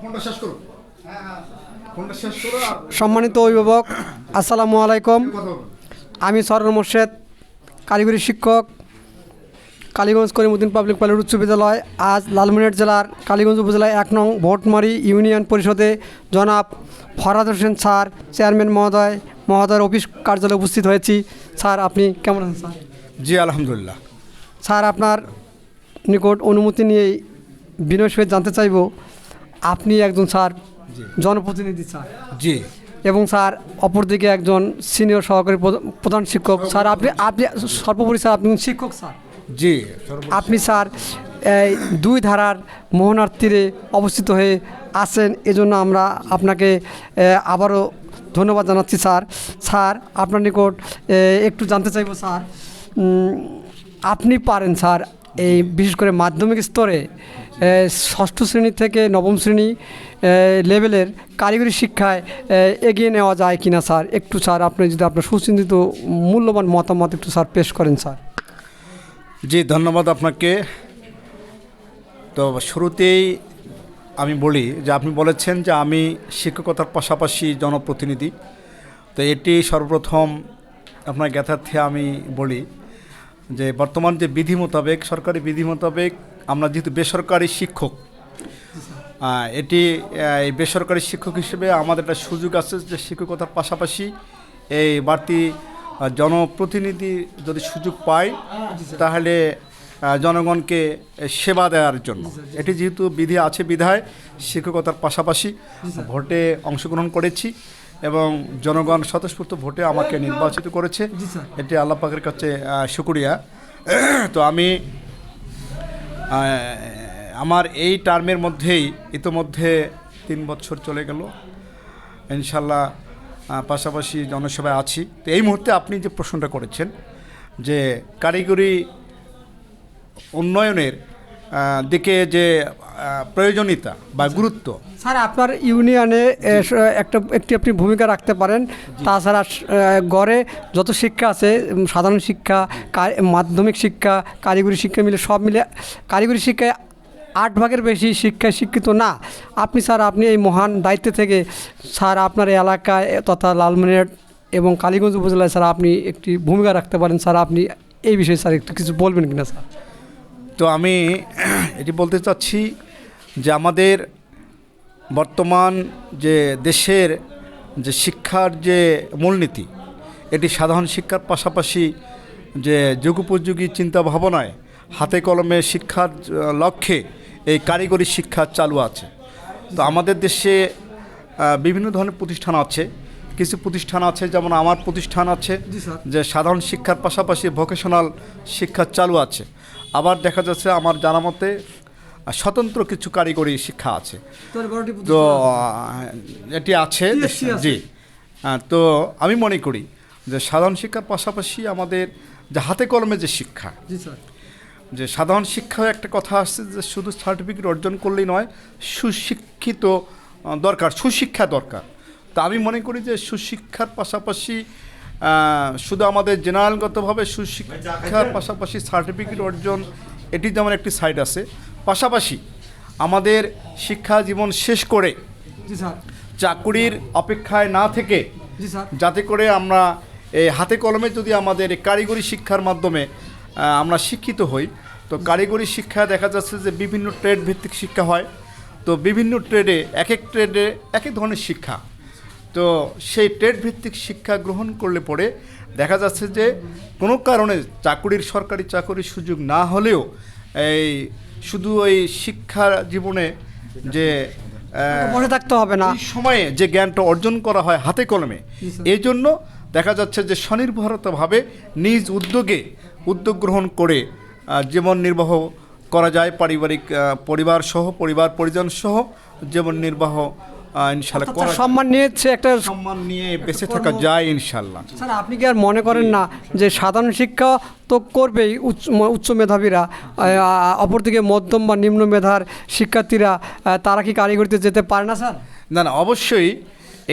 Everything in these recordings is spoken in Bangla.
ফোনটা শেষ করো। ফোনটা শেষ করো সম্মানিত অভিভাবক আসসালামু আলাইকুম। আমি সরর মোর্শেদ কারিগরি শিক্ষক কালীগঞ্জ করিমুদ্দিন পাবলিক প্রাইভেট উচ্চ বিদ্যালয় আজ লালমনিরহাট জেলার কালীগঞ্জ উপজেলায় এক নং ভোটমারি ইউনিয়ন পরিষদে জনাব ফরাদ হোসেন স্যার চেয়ারম্যান মহোদয় মহোদয়ের অফিস কার্যালয়ে উপস্থিত হয়েছি। স্যার আপনি কেমন আছেন স্যার? জি আলহামদুলিল্লাহ। স্যার আপনার নিকট অনুমতি নিয়ে বিনয় সহিত জানতে চাইব আপনি একজন স্যার জনপ্রতিনিধি স্যার। জি। এবং স্যার অপরদিকে একজন সিনিয়র সহকারী প্রধা- প্রধান শিক্ষক। স্যার আপনি আপনি সর্বোপরি স্যার আপনি শিক্ষক স্যার। জি। আপনি স্যার এই দুই ধারার মোহনার তীরে অবস্থিত হয়ে আছেন। এজন্য আমরা আপনাকে আবারও ধন্যবাদ জানাচ্ছি স্যার। স্যার আপনার নিকট একটু জানতে চাইব স্যার। আপনি পারেন স্যার এই বিশেষ করে মাধ্যমিক স্তরে ষষ্ঠ শ্রেণি থেকে নবম শ্রেণি লেভেলের কারিগরি শিক্ষায় এগিয়ে নেওয়া যায় কিনা, স্যার? একটু, স্যার, আপনি যদি আপনার সুচিন্তিত, মূল্যবান মতামত একটু, স্যার, পেশ করেন, স্যার। জি, ধন্যবাদ আপনাকে। তো শুরুতেই আমি বলি যে, আপনি বলেছেন যে, আমি শিক্ষকতার পাশাপাশি জনপ্রতিনিধি। তো এটি সর্বপ্রথম আপনার জ্ঞাতার্থে আমি বলি যে, বর্তমান যে বিধি মোতাবেক, সরকারি বিধি মোতাবেক আমরা যেহেতু বেসরকারি শিক্ষক এটি এই বেসরকারি শিক্ষক হিসেবে আমাদের একটা সুযোগ আছে যে শিক্ষকতার পাশাপাশি এই বাড়তি জনপ্রতিনিধি যদি সুযোগ পায় তাহলে জনগণকে সেবা দেওয়ার জন্য। এটি যেহেতু বিধি আছে বিধায় শিক্ষকতার পাশাপাশি ভোটে অংশগ্রহণ করেছি এবং জনগণ স্বতঃস্ফূর্ত ভোটে আমাকে নির্বাচিত করেছে। এটি আল্লাহ পাকের কাছে শুকরিয়া। তো আমি আমার এই টার্মের মধ্যেই ইতোমধ্যে তিন বছর চলে গেল। ইনশাল্লাহ পাশাপাশি জনসভায় আছি। তো এই মুহূর্তে আপনি যে প্রশ্নটা করেছেন যে কারিগরি উন্নয়নের দিকে যে প্রয়োজনীয়তা বা গুরুত্ব। স্যার আপনার ইউনিয়নে একটা একটি আপনি ভূমিকা রাখতে পারেন। তাছাড়া গড়ে যত শিক্ষা আছে সাধারণ শিক্ষা মাধ্যমিক শিক্ষা কারিগরি শিক্ষা মিলে সব মিলে কারিগরি শিক্ষায় আট ভাগের বেশি শিক্ষায় শিক্ষিত না। আপনি স্যার আপনি এই মহান দায়িত্ব থেকে স্যার আপনার এলাকায় তথা লালমনিরহাট এবং কালীগঞ্জ উপজেলায় স্যার আপনি একটি ভূমিকা রাখতে পারেন। স্যার আপনি এই বিষয়ে স্যার একটু কিছু বলবেন কিনা স্যার? তো আমি এটি বলতে চাচ্ছি যে আমাদের বর্তমান যে দেশের যে শিক্ষার যে মূলনীতি, এটি সাধারণ শিক্ষার পাশাপাশি যে যুগোপযোগী চিন্তা ভাবনায় হাতে কলমে শিক্ষার লক্ষ্যে এই কারিগরি শিক্ষা চালু আছে। তো আমাদের দেশে বিভিন্ন ধরনের প্রতিষ্ঠান আছে। কিছু প্রতিষ্ঠান আছে যেমন আমার প্রতিষ্ঠান আছে যে সাধারণ শিক্ষার পাশাপাশি ভোকেশনাল শিক্ষা চালু আছে। আবার দেখা যাচ্ছে আমার জানা মতে স্বতন্ত্র কিছু কারিগরি শিক্ষা আছে। তো এটি আছে। জি তো আমি মনে করি যে সাধারণ শিক্ষার পাশাপাশি আমাদের যে হাতে কলমে যে শিক্ষা যে সাধারণ শিক্ষা একটা কথা আসছে যে শুধু সার্টিফিকেট অর্জন করলেই নয় সুশিক্ষিত দরকার সুশিক্ষা দরকার। তা আমি মনে করি যে সুশিক্ষার পাশাপাশি শুধু আমাদের জেনারেলগতভাবে সুশিক্ষার পাশাপাশি সার্টিফিকেট অর্জন এটি যেমন একটি সাইড আছে। পাশাপাশি আমাদের শিক্ষা জীবন শেষ করে চাকুরির অপেক্ষায় না থেকে যাতে করে আমরা এই হাতে কলমে যদি আমাদের এই কারিগরি শিক্ষার মাধ্যমে আমরা শিক্ষিত হই তো কারিগরি শিক্ষা দেখা যাচ্ছে যে বিভিন্ন ট্রেড ভিত্তিক শিক্ষা হয়। তো বিভিন্ন ট্রেডে এক এক ট্রেডে এক এক ধরনের শিক্ষা। তো সেই ট্রেড ভিত্তিক শিক্ষা গ্রহণ করলে পরে দেখা যাচ্ছে যে কোনো কারণে চাকুরির সরকারি চাকুরির সুযোগ না হলেও এই শুধু ওই শিক্ষা জীবনে যে বসে থাকতে হবে না। সময়ে যে জ্ঞানটা অর্জন করা হয় হাতে কলমে এই জন্য দেখা যাচ্ছে যে স্বনির্ভরতাভাবে নিজ উদ্যোগে উদ্যোগ গ্রহণ করে জীবন নির্বাহ করা যায় পারিবারিক পরিবার সহ পরিবার পরিজন সহ জীবন নির্বাহ ইনশাল্লাহ করা সম্মান নিয়েছে একটা সম্মান নিয়ে বেঁচে থাকা যায় ইনশাল্লাহ। স্যার আপনি কি আর মনে করেন না যে সাধারণ শিক্ষা তো করবেই উচ্চ মেধাবীরা অপরদিকে মধ্যম বা নিম্ন মেধার শিক্ষার্থীরা তারা কি কারিগরিতে যেতে পারে না স্যার? না না অবশ্যই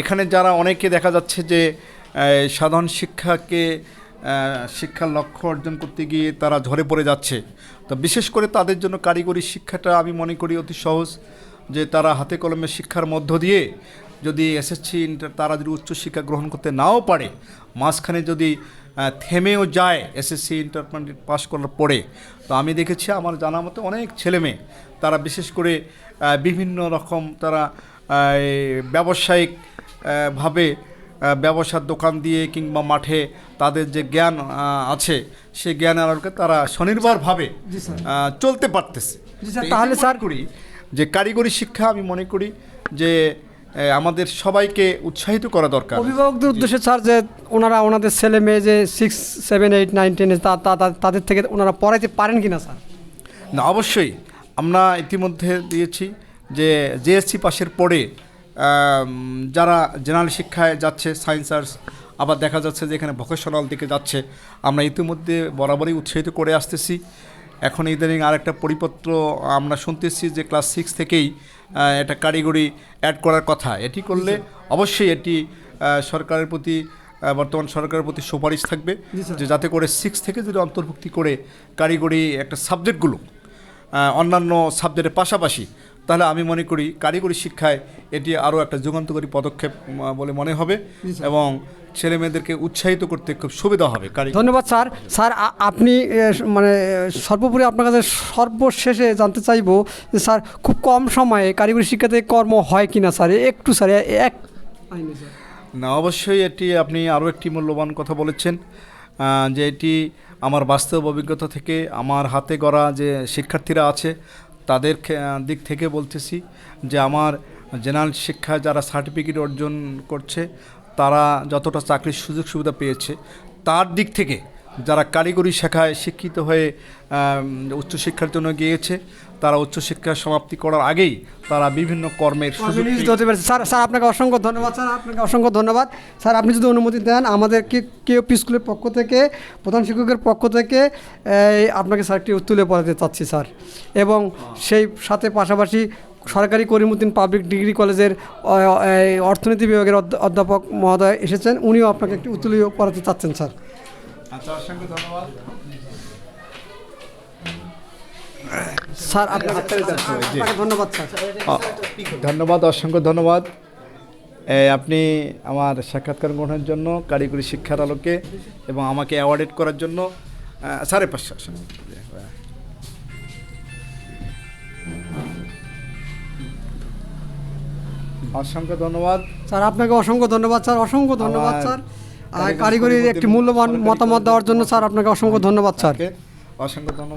এখানে যারা অনেকে দেখা যাচ্ছে যে সাধারণ শিক্ষাকে শিক্ষার লক্ষ্য অর্জন করতে গিয়ে তারা ঝরে পড়ে যাচ্ছে। তো বিশেষ করে তাদের জন্য কারিগরি শিক্ষাটা আমি মনে করি অতি সহজ। যে তারা হাতে কলমে শিক্ষার মধ্য দিয়ে যদি এসএসসি ইন্টার তারা যদি উচ্চশিক্ষা গ্রহণ করতে নাও পারে মাঝখানে যদি থেমেও যায় এসএসসি ইন্টারমিডিয়েট পাস করার পরে তো আমি দেখেছি আমার জানা মতো অনেক ছেলে মেয়ে তারা বিশেষ করে বিভিন্ন রকম তারা ব্যবসায়িক ভাবে ব্যবসার দোকান দিয়ে কিংবা মাঠে তাদের যে জ্ঞান আছে সেই জ্ঞান আলোকে তারা স্বনির্ভরভাবে চলতে পারতেছে। তাহলে স্যার- করি যে কারিগরি শিক্ষা আমি মনে করি যে আমাদের সবাইকে উৎসাহিত করা দরকার। অভিভাবকদের উদ্দেশ্যে স্যার যে ওনারা ওনাদের ছেলে মেয়ে যে সিক্স সেভেন এইট নাইন টেনে তাদের থেকে ওনারা পড়াইতে পারেন কি না স্যার? না অবশ্যই। আমরা ইতিমধ্যে দিয়েছি যে জেএসসি পাশের পরে যারা জেনারেল শিক্ষায় যাচ্ছে সায়েন্স আর্টস আবার দেখা যাচ্ছে যে এখানে ভোকেশনাল দিকে যাচ্ছে আমরা ইতিমধ্যে বরাবরই উৎসাহিত করে আসতেছি। এখন ইদানিং আর একটা পরিপত্র আমরা শুনতেছি যে ক্লাস সিক্স থেকেই এটা কারিগরি অ্যাড করার কথা। এটি করলে অবশ্যই এটি সরকারের প্রতি বর্তমান সরকারের প্রতি সুপারিশ থাকবে যে যাতে করে সিক্স থেকে যদি অন্তর্ভুক্তি করে কারিগরি একটা সাবজেক্টগুলো অন্যান্য সাবজেক্টের পাশাপাশি তাহলে আমি মনে করি কারিগরি শিক্ষায় এটি আরও একটা যুগান্তকারী পদক্ষেপ বলে মনে হবে এবং ছেলে মেয়েদেরকে উৎসাহিত করতে খুব সুবিধা হবে ধন্যবাদ স্যার। স্যার আপনি মানে সর্বোপরি আপনার কাছে সর্বশেষে জানতে চাইব যে স্যার খুব কম সময়ে কারিগরি শিক্ষাতে কর্ম হয় কিনা স্যার? একটু স্যার এক না অবশ্যই এটি আপনি আরও একটি মূল্যবান কথা বলেছেন যে এটি আমার বাস্তব অভিজ্ঞতা থেকে আমার হাতে গড়া যে শিক্ষার্থীরা আছে তাদের দিক থেকে বলতেছি যে আমার জেনারেল শিক্ষা যারা সার্টিফিকেট অর্জন করছে, তারা যতটা চাকরির সুযোগ সুবিধা পেয়েছে, তার দিক থেকে যারা কারিগরি শাখায় শিক্ষিত হয়ে উচ্চশিক্ষার জন্য গিয়েছে তারা উচ্চশিক্ষা সমাপ্তি করার আগেই তারা বিভিন্ন কর্মের সুযোগ হতে পারছে। স্যার স্যার আপনাকে অসংখ্য ধন্যবাদ স্যার আপনাকে অসংখ্য ধন্যবাদ। স্যার আপনি যদি অনুমতি দেন আমাদেরকে কেওপি স্কুলের পক্ষ থেকে প্রধান শিক্ষকের পক্ষ থেকে আপনাকে স্যার একটি তুলে পড়াতে চাচ্ছি স্যার। এবং সেই সাথে পাশাপাশি সরকারি করিমুদ্দিন পাবলিক ডিগ্রি কলেজের অর্থনীতি বিভাগের অধ্য- অধ্যাপক মহোদয় এসেছেন উনিও আপনাকে একটি উত্তোলীয় পড়াতে চাচ্ছেন স্যার। আচ্ছা অসংখ্য ধন্যবাদ। স্যার আপনাকে ধন্যবাদ স্যার। ধন্যবাদ অসংখ্য ধন্যবাদ। আপনি আমার সাক্ষাৎকার গ্রহণের জন্য কারিগরি শিক্ষার আলোকে এবং আমাকে অ্যাওয়ার্ডেড করার জন্য সাড়ে পাঁচশো। অসংখ্য ধন্যবাদ। স্যার আপনাকে অসংখ্য ধন্যবাদ স্যার অসংখ্য ধন্যবাদ স্যার। কারিগরির একটি মূল্যবান মতামত দেওয়ার জন্য স্যার আপনাকে অসংখ্য ধন্যবাদ স্যার অসংখ্য ধন্যবাদ